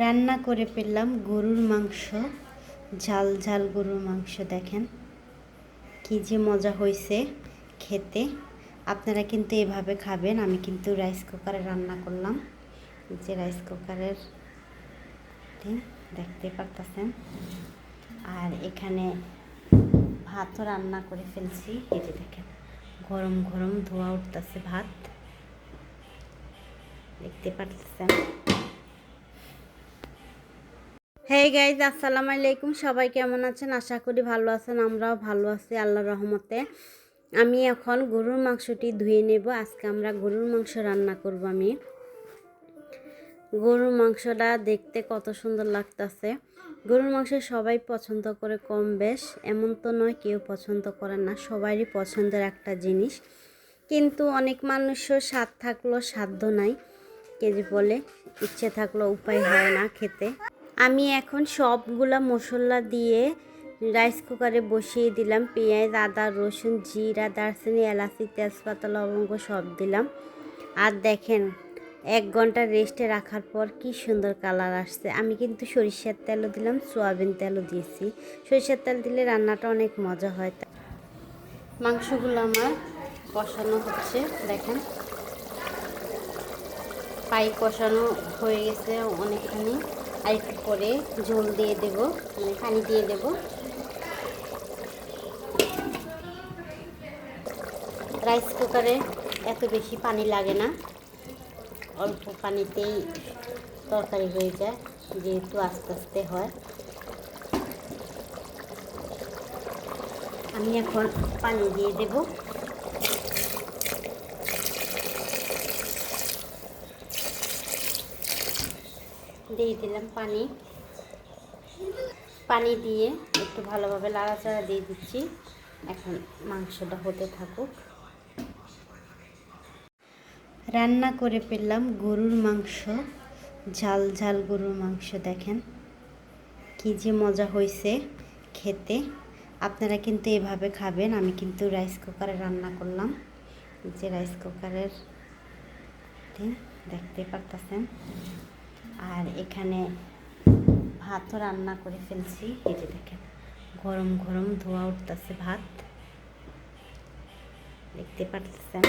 রান্না করে পেলাম গরুর মাংস, ঝাল ঝাল গরুর মাংস, দেখেন কি যে মজা হয়েছে খেতে। আপনারা কিন্তু এভাবে খাবেন, আমি কিন্তু রাইস কুকারে রান্না করলাম। যে রাইস কুকারের দেখতে পারতেছেন। আর এখানে ভাতও রান্না করে ফেলছি, এই যে দেখেন গরম গরম ধোয়া উঠতেছে ভাত। দেখতে পারতেছেন? হ্যাঁ গাইজ আসসালামু আলাইকুম। সবাই কেমন আছেন? আশা করি ভালো আছেন, আমরাও ভালো আছি, আল্লাহর রহমতে। আমি এখন গরুর মাংসটি ধুয়ে নেব। আজকে আমরা গরুর মাংস রান্না করব আমি। গরুর মাংসটা দেখতে কত সুন্দর লাগতেছে। গরুর মাংস সবাই পছন্দ করে কম বেশ, এমন তো নয় কেউ পছন্দ করে না, সবারই পছন্দের একটা জিনিস। কিন্তু অনেক মানুষও স্বাদ থাকলেও সাধ্য নাই, কেজি বলে, ইচ্ছে থাকলেও উপায় হয় না খেতে। আমি এখন সবগুলা মশলা দিয়ে রাইস কুকারে বসিয়ে দিলাম। পেঁয়াজ, আদা, রসুন, জিরা, দারচিনি, এলাচি, তেজপাতা, লবঙ্গ সব দিলাম। আর দেখেন, এক ঘণ্টা রেস্টে রাখার পর কি সুন্দর কালার আসছে। আমি কিন্তু সরিষার তেলও দিলাম, সোয়াবিন তেলও দিয়েছি। সরিষার তেল দিলে রান্নাটা অনেক মজা হয়। মাংসগুলো আমার কষানো হচ্ছে, দেখেন। পাই কষানো হয়ে গেছে অনেকখানি। আর একটু পরে ঝোল দিয়ে দেব মানে পানি দিয়ে দেব। রাইস কুকারে এত বেশি পানি লাগে না। অল্প পানিতেই তরকারি হয়ে যায়, যেহেতু আস্তে আস্তে হয়। আমি এখন পানি দিয়ে দেব। দিয়ে দিলাম পানি। পানি দিয়ে একটু ভালোভাবে লাড়াচাড়া দিয়ে দিচ্ছি। এখন মাংসটা হতে থাকুক। রান্না করে পেলাম গরুর মাংস। ঝাল ঝাল গরুর মাংস, দেখেন। কি যে মজা হয়েছে খেতে। আপনারা কিন্তু এভাবে খাবেন। আমি কিন্তু রাইস কুকারে রান্না করলাম। যে রাইস কুকারের দেখতে পারতেছেন। আর এখানে ভাতও রান্না করে ফেলছি, এই যে দেখেন, গরম গরম ধোয়া উঠতেছে ভাত। দেখতে পারতেছেন?